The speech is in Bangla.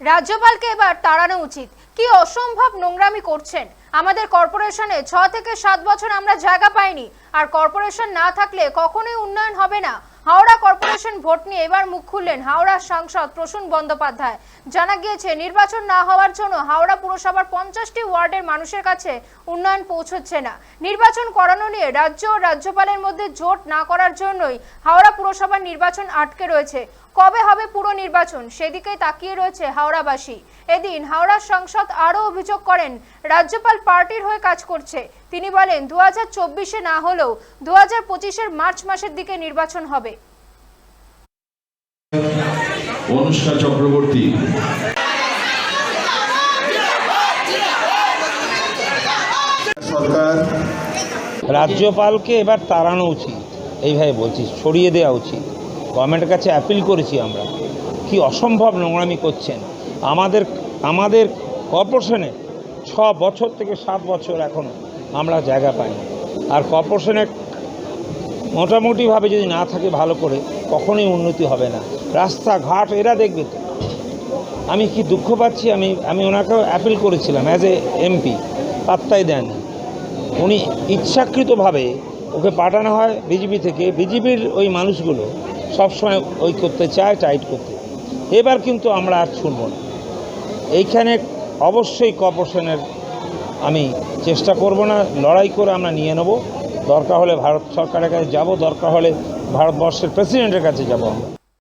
রাজ্যপালকে এবার তাড়ানো উচিত। কি অসম্ভব নোংরামি করছেন। আমাদের কর্পোরেশনে ছ থেকে সাত বছর আমরা জায়গা পাইনি। আর কর্পোরেশন না থাকলে কখনোই উন্নয়ন হবে না। হাওড়া কর্পোরেশন ভোট নিয়ে এবার মুখ খুললেন হাওড়ার সাংসদ প্রসূন বন্দ্যোপাধ্যায়। জানা গিয়েছে, নির্বাচন না হওয়ার জন্য হাওড়া পুরসভার পঞ্চাশটি ওয়ার্ডের মানুষের কাছে উন্নয়ন পৌঁছচ্ছে না। নির্বাচন করানো নিয়ে রাজ্য ও রাজ্যপালের মধ্যে জোট না করার জন্যই হাওড়া পুরসভার নির্বাচন আটকে রয়েছে। কবে হবে পুরো নির্বাচন সেদিকেই তাকিয়ে রয়েছে হাওড়াবাসী। এদিন হাওড়ার সাংসদ আরও অভিযোগ করেন, রাজ্যপাল পার্টির হয়ে কাজ করছে। তিনি বলেন, দু হাজার না হলেও দু হাজার মার্চ মাসের দিকে নির্বাচন হবে। অনুষ্কা চক্রবর্তী। সরকার। রাজ্যপালকে এবার তাড়ানো উচিত এইভাবে বলছি সরিয়ে দেওয়া উচিত। গভর্নমেন্টের কাছে অ্যাপিল করেছি আমরা। কি অসম্ভব নোংরামি করছেন। আমাদের আমাদের কর্পোরেশনে ছ বছর থেকে সাত বছর এখন আমরা জায়গা পাই না। আর কর্পোরেশনে মোটামুটিভাবে যদি না থাকে ভালো করে, কখনোই উন্নতি হবে না। রাস্তাঘাট, এরা দেখবে তো। আমি কি দুঃখ পাচ্ছি? আমি আমি ওনাকেও অ্যাপিল করেছিলাম অ্যাজ এ এমপি পাত্তাই দেন উনি ইচ্ছাকৃতভাবে ওকে পাঠানো হয় বিজেপি থেকে। বিজেপির ওই মানুষগুলো সবসময় ওই করতে চায় টাইট করতে। এবার কিন্তু আমরা আর ছুটব না। এইখানে অবশ্যই কর্পোরেশনের আমি চেষ্টা করব না। লড়াই করে আমরা নিয়ে নেব। দরকার হলে ভারত সরকারের কাছে যাব দরকার হলে ভারতবর্ষের প্রেসিডেন্টের কাছে যাব আমরা।